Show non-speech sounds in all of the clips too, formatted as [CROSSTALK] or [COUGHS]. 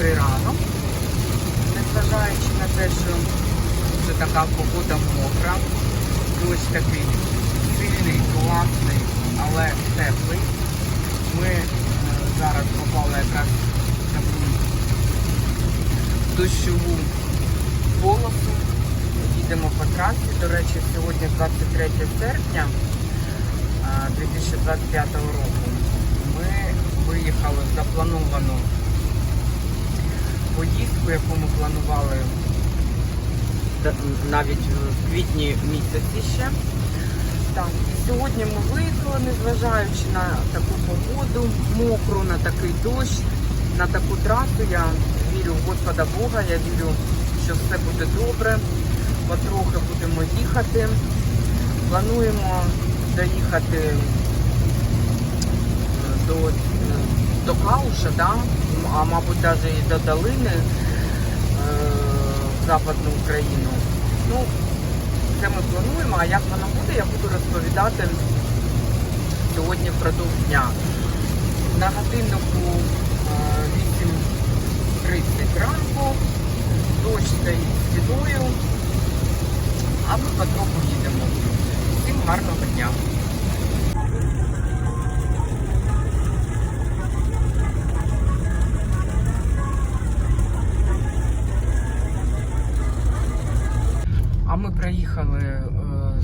добрий ранок. Незважаючи на те, що вже така погода мокра, дощ такий сильний, класний, але теплий. Ми е, зараз попали якраз таку дощову полосу. Їдемо по трасі. До речі, сьогодні 23 серпня 2025 року. Ми виїхали в заплановану поїздку, яку ми планували навіть в квітні місяці ще. Так, сьогодні ми виїхали, незважаючи на таку погоду, мокру, на такий дощ, на таку трасу. Я вірю в Господа Бога, я вірю, що все буде добре. Потрохи будемо їхати. Плануємо доїхати е, до, е, до Кауша, да? А мабуть навіть і до Долини е, в Западну Україну. Ну, це ми плануємо, а як воно буде, я буду розповідати сьогодні впродовж дня. На годиннику е, 8.30 ранку, дощ стоїть світою, а ми потроху їдемо. Всім гарного дня!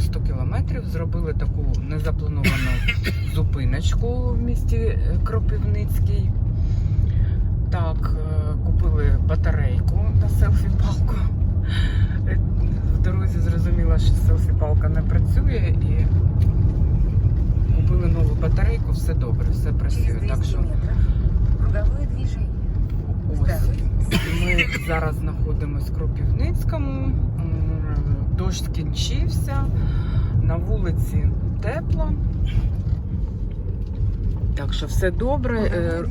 100 кілометрів, зробили таку незаплановану [COUGHS] зупиночку в місті е, Кропивницький. Так, е, купили батарейку на селфі-палку. В дорозі зрозуміла, що селфі-палка не працює і купили нову батарейку, все добре, все працює. Так що ось. Ми зараз знаходимося в Кропівницькому. Дощ скінчився. На вулиці тепло. Так що все добре. Е.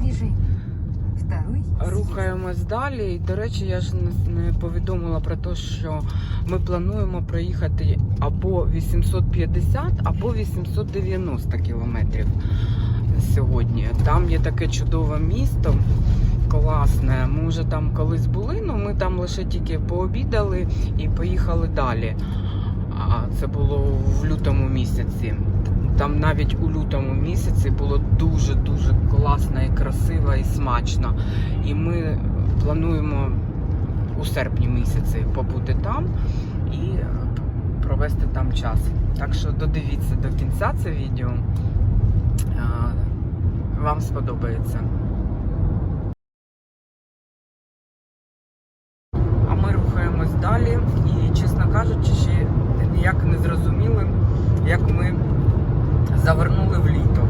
Рухаємось далі. І, до речі, я ж не повідомила про те, що ми плануємо проїхати або 850, або 890 кілометрів сьогодні. Там є таке чудове місто, класне. Ми вже там колись були, але ми там лише тільки пообідали і поїхали далі. А це було в лютому місяці. Там навіть у лютому місяці було дуже-дуже класно і красиво і смачно. І ми плануємо у серпні місяці побути там і провести там час. Так що додивіться до кінця це відео. Вам сподобається. Далі і, чесно кажучи, ще ніяк не зрозуміли, як ми завернули в літо.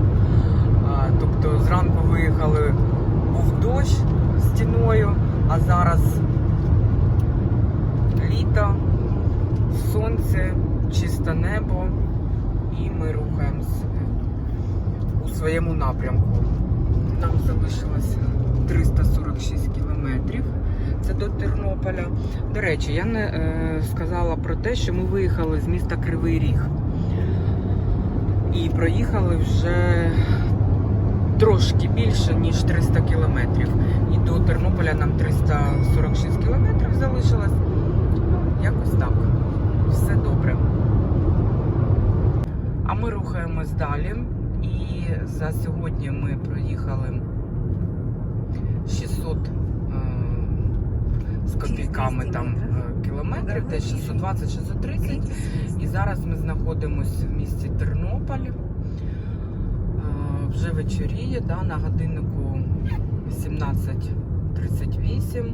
Тобто зранку виїхали, був дощ стіною, а зараз літо, сонце, чисте небо, і ми рухаємось у своєму напрямку. Нам залишилось 346 кілометрів. Це до Тернополя. До речі, я не е, сказала про те, що ми виїхали з міста Кривий Ріг. І проїхали вже трошки більше, ніж 300 кілометрів. І до Тернополя нам 346 кілометрів залишилось. Ну, якось так. Все добре. А ми рухаємось далі. І за сьогодні ми проїхали 600 е, з копійками там е, кілометрів, десь 620-630. І зараз ми знаходимося в місті Тернополь. Е, Вже вечоріє, да, на годиннику 17.38.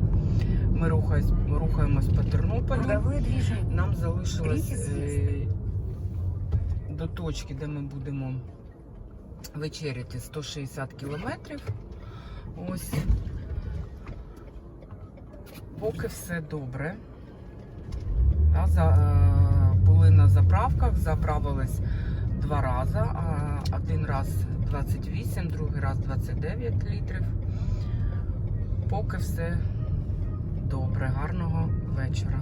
Ми рухаємось, рухаємось по Тернополю. Нам залишилось е, до точки, де ми будемо вечеряти 160 кілометрів. Ось. Поки все добре. Да, за, е, були на заправках, заправились два рази. А один раз 28, другий раз 29 літрів. Поки все добре. Гарного вечора.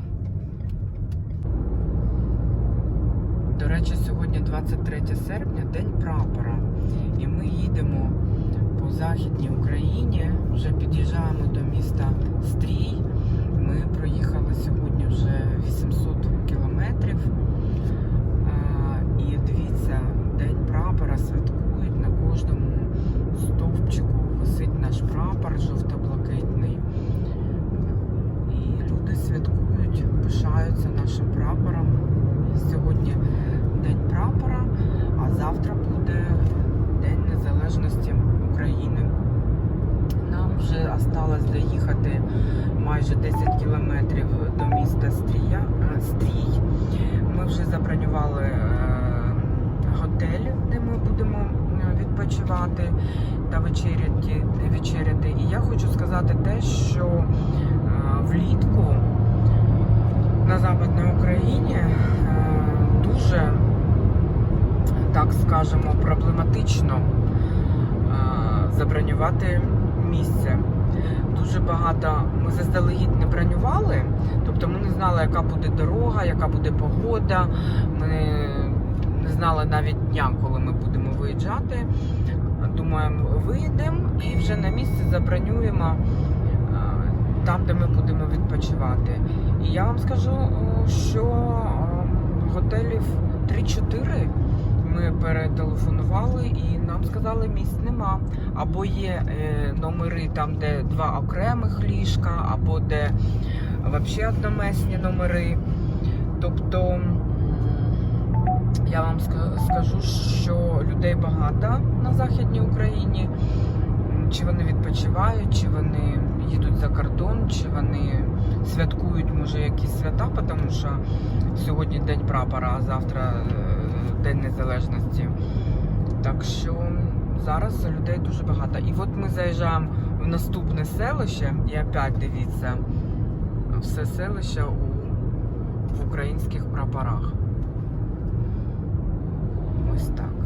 До речі, сьогодні 23 серпня, день прапора. І ми їдемо по Західній Україні. Вже під'їжджаємо до міста нашим прапором. Сьогодні День прапора, а завтра буде День Незалежності України. Нам вже осталось доїхати майже 10 кілометрів до міста Стрія, е, Стрій. Ми вже забронювали е, готель, де ми будемо е, відпочивати та вечеряти, вечеряти. І я хочу сказати те, що влітку на Западній Україні е, дуже, так скажемо, проблематично е, забронювати місце. Дуже багато ми заздалегідь не бронювали, тобто ми не знали, яка буде дорога, яка буде погода. Ми не знали навіть дня, коли ми будемо виїжджати. Думаємо, виїдемо і вже на місці забронюємо е, там, де ми будемо відпочивати. І я вам скажу, що е, готелів 3-4 ми перетелефонували і нам сказали, місць нема. Або є е, номери там, де два окремих ліжка, або де взагалі одномесні номери. Тобто я вам ска- скажу, що людей багато на Західній Україні. Чи вони відпочивають, чи вони їдуть за кордон, чи вони святкують, може, якісь свята, тому що сьогодні День прапора, а завтра е, День Незалежності. Так що зараз людей дуже багато. І от ми заїжджаємо в наступне селище, і опять дивіться, все селище у, в українських прапорах. Ось так.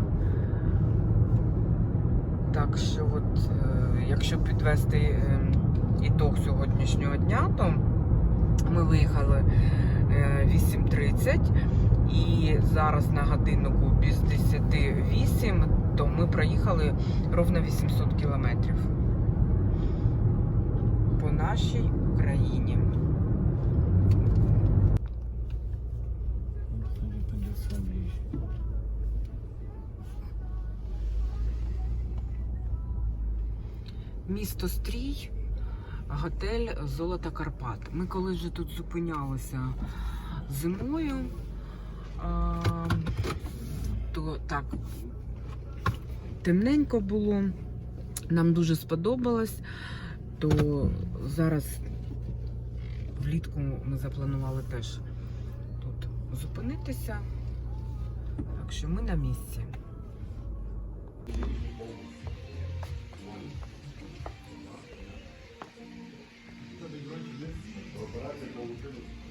Так що, от, е, якщо підвести е, ітог сьогоднішнього дня, то ми виїхали е, 8.30 і зараз на годиннику без 10.08, то ми проїхали ровно 800 кілометрів по нашій Україні. Місто Стрій, готель Золота Карпат. Ми коли вже тут зупинялися зимою, то так темненько було. Нам дуже сподобалось. То зараз влітку ми запланували теж тут зупинитися. Так що ми на місці. Операція получилась.